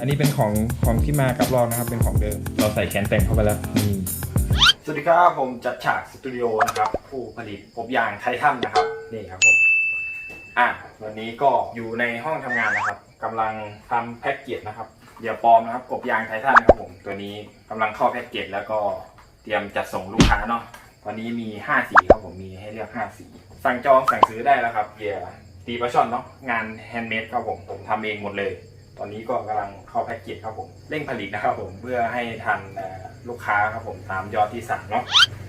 อันนี้เป็นของของที่มากับลอกนะครับ เป็นของเดิม เราใส่แขนแต่งเข้าไปแล้วนี่สวัสดีครับผมจัดฉากสตูดิโอนะครับ ผู้ผลิตผมยางไททันนะครับ นี่ครับผมอะวันนี้ก็อยู่ในห้องทำงานนะครับกำลังทำแพ็กเกจนะครับเดี๋ยวปลอมนะครับกบยางไททันครับผมตัวนี้กำลังเข้าแพ็กเกจแล้วก็เตรียมจัดส่งลูกค้าเนาะตอนนี้มี5สีครับผมมีให้เลือก5สีสั่งจองสั่งซื้อได้แล้วครับเกียร์ตีปลาช่อนเนาะงานแฮนด์เมดครับผมผมทำเองหมดเลย ตอนนี้ก็กำลังเข้าแพ็กเกจครับผมเร่งผลิตนะครับผมเพื่อให้ทันลูกค้าครับผมตามยอดที่สั่งเนาะ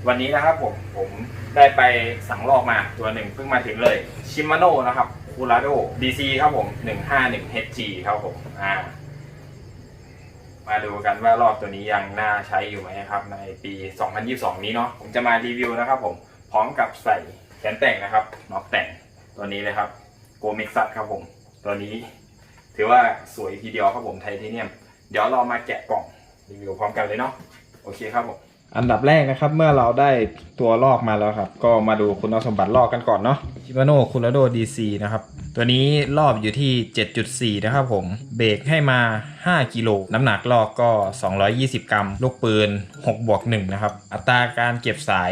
วันนี้นะครับผมผมได้ไปสั่งลอกมาตัวหนึ่งเพิ่งมาถึงเลยชิม a โนนะครับคูราโด DC ครับผม151 HG ครับผมอ่ามาดูกันว่ารอบตัวนี้ยังน่าใช้อยู่ไหมครับในปี 2022 นี้เนาะผมจะมารีวิวนะครับผมพร้อมกับใส่แขนแต่งนะครับน็อตแต่งตัวนี้เลยครับโกมิกซัตครับผม ตัวนี้ ถือว่าสวยทีเดียวครับผมไทเทเนียม เดี๋ยวเรามาแกะกล่องรีวิวพร้อมกันเลยเนาะโอเคครับผมอันดับแรกนะครับเมื่อเราได้ตัวลอกมาแล้วครับ ก็มาดูคุณสมบัติลอกกันก่อนเนาะชิมาโน่คูลาโด DC นะครับตัวนี้รอบอยู่ที่ 7.4 นะครับผม เบรกให้มา 5 กิโล น้ำหนักลอกก็ 220 กรัม ลูกปืน 6 บวก 1 นะครับ อัตราการเก็บสาย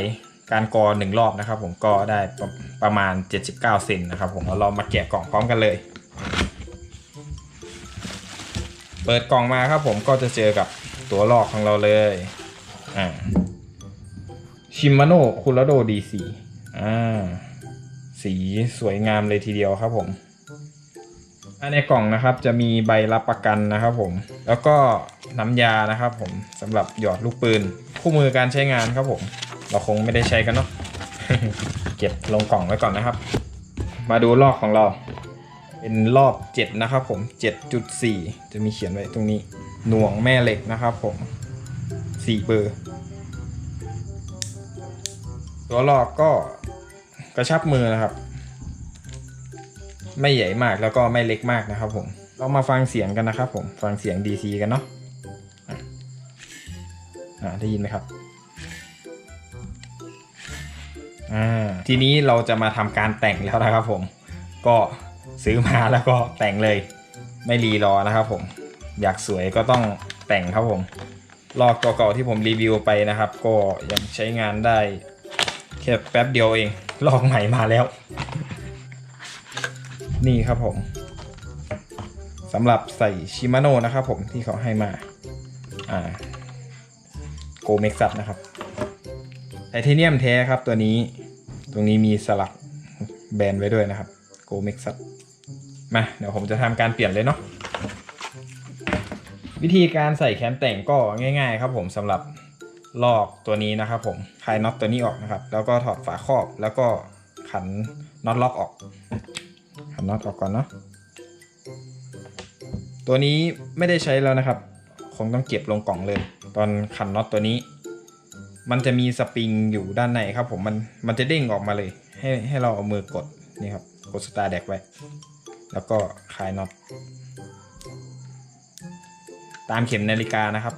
การกอ 1 รอบนะครับผมก็ได้ประประมาณ 79 เซนนะครับผมเรามาแกะกล่องพร้อมกันเลย เปิดกล่องมาครับผมก็จะเจอกับตัวลอกของเราเลยอ่าชิม a โนคูลาโดดีสีอ่าสีสวยงามเลยทีเดียวครับผมในกล่องนะครับจะมีใบรับประกันนะครับผม แล้วก็น้ำยานะครับผมสำหรับหยอดลูกปืน คู่มือการใช้งานครับผม เราคงไม่ได้ใช้กันเนาะเก็บลงกล่องไว้ก่อนนะครับ มาดูลอกของเรา เป็นรอบ 7 นะครับผม 7.4 จะมีเขียนไว้ตรงนี้ หน่วงแม่เหล็กนะครับผม 4 เบอร์ ตัวลอกก็กระชับมือนะครับ ไม่ใหญ่มากแล้วก็ไม่เล็กมากนะครับผม เรามาฟังเสียงกันนะครับผม ฟังเสียง DC กันเนาะอะอ่าได้ยินไหมครับอ่าทีนี้เราจะมาทำการแต่งแล้วนะครับผม ก็ ซื้อมาแล้วก็แต่งเลย ไม่รีรอนะครับผมอยากสวยก็ต้องแต่งครับผมลอกเก่าๆที่ผมรีวิวไปนะครับ ก็ยังใช้งานได้แค่แป๊บเดียวเองลอกใหม่มาแล้ว นี่ครับผมสำหรับใส่ชิมาโน่นะครับผมที่เขาให้มาอ่าโกเม็กซัตนะครับไทเทเนียมแท้ครับตัวนี้ตรงนี้มีสลักแบนไว้ด้วยนะครับโกเม็กซัต มาเดี๋ยวผมจะทำการเปลี่ยนเลยเนาะวิธีการใส่แคมแต่งก็ง่าย ๆ ครับผมสำหรับลอกตัวนี้นะครับผมคลายน็อตตัวนี้ออกนะครับ แล้วก็ถอดฝาครอบแล้วก็ขันน็อตล็อกออก ขันน็อตออกก่อนเนาะตัวนี้ไม่ได้ใช้แล้วนะครับ คงต้องเก็บลงกล่องเลย ตอนขันน็อตตัวนี้ มันจะมีสปริงอยู่ด้านในครับผมมันมันจะเด้งออกมาเลย ให้ให้เราเอามือกดนี่ครับกดสตาร์แดกไว้ แล้วก็คลายน็อตตามเข็มนาฬิกานะครับ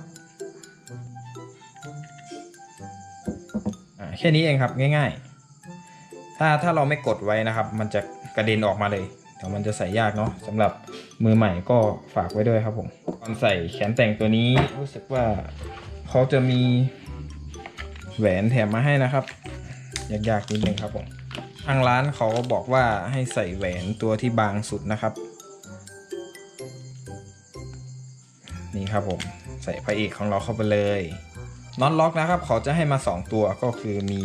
อ่าแค่นี้เองครับง่ายๆ ถ้าถ้าเราไม่กดไว้นะครับ มันจะกระเด็นออกมาเลยเดี๋ยวมันจะใส่ยากเนาะสำหรับมือใหม่ก็ฝากไว้ด้วยครับผมตอนใส่แขนแต่งตัวนี้รู้สึกว่าเขาจะมีแหวนแถมมาให้นะครับ ยากๆนิดนึงครับผม ทางร้านเขาบอกว่าให้ใส่แหวนตัวที่บางสุดนะครับ นี่ครับผม ใส่พระเอกของเราเข้าไปเลยน็อตล็อกนะครับ เขาจะให้มา 2 ตัวก็คือมี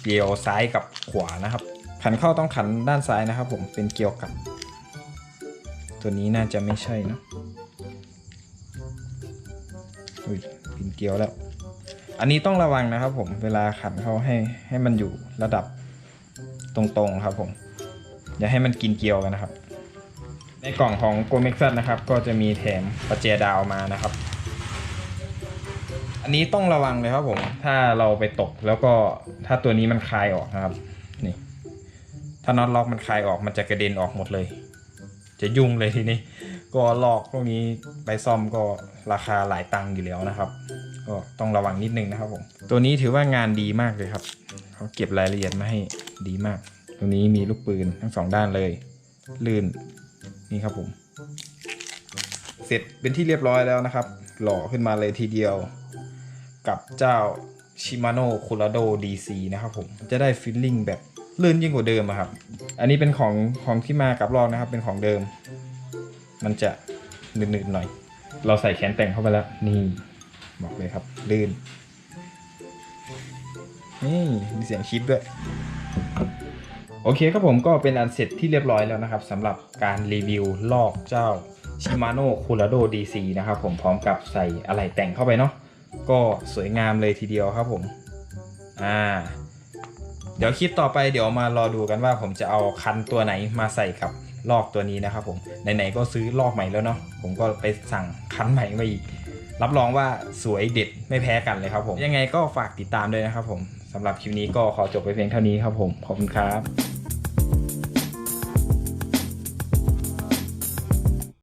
เกลียวซ้ายกับขวานะครับ ขันเข้าต้องขันด้านซ้ายนะครับ ผมเป็นเกลียวกลับ ตัวนี้น่าจะไม่ใช่นะอุ้ยเป็นเกลียวแล้ว อันนี้ต้องระวังนะครับ ผมเวลาขันเข้าให้ให้มันอยู่ระดับ ตรงๆครับผมอย่าให้มันกินเกลียวกันนะครับ ในกล่องของโกเม็กซัสนะครับ ก็จะมีแถมประแจดาวมานะครับ อันนี้ต้องระวังเลยครับผม ถ้าเราไปตกแล้วก็ถ้าตัวนี้มันคลายออกนะครับนี่ถ้าน็อตล็อกมันคลายออกมันจะกระเด็นออกหมดเลย จะยุ่งเลยทีนี้ ก็ลอกพวกนี้ไปซ่อมก็ราคาหลายตังค์อยู่แล้วนะครับ ก็ต้องระวังนิดนึงนะครับผม ตัวนี้ถือว่างานดีมากเลยครับ เขาเก็บรายละเอียดมาให้ดีมาก ตรงนี้มีลูกปืนทั้งสองด้านเลย ลื่น นี่ครับผม เสร็จเป็นที่เรียบร้อยแล้วนะครับ หล่อขึ้นมาเลยทีเดียว กับเจ้า Shimano Colorado DC นะครับผม จะได้ฟีลลิ่งแบบลื่นยิ่งกว่าเดิมอะครับ อันนี้เป็นของของที่มากับลอกนะครับ เป็นของเดิม มันจะหนืดๆหน่อย เราใส่แขนแต่งเข้าไปแล้ว นี่ บอกเลยครับ ลื่น นี่มีเสียงชิปด้วย โอเคครับผมก็เป็นอันเสร็จที่เรียบร้อยแล้วนะครับสำหรับการรีวิวลอกเจ้า Shimano Colorado DC นะครับผมพร้อมกับใส่อะไรแต่งเข้าไปเนาะก็สวยงามเลยทีเดียวครับผมอ่าเดี๋ยวคลิปต่อไปเดี๋ยวมารอดูกันว่าผมจะเอาคันตัวไหนมาใส่กับลอกตัวนี้นะครับผมไหนๆก็ซื้อลอกใหม่แล้วเนาะผมก็ไปสั่งคันใหม่มาอีกรับรองว่าสวยเด็ดไม่แพ้กันเลยครับผมยังไงก็ฝากติดตามด้วยนะครับผม สำหรับคลิปนี้ก็ขอจบไปเพียงเท่านี้ครับผม ขอบคุณครับ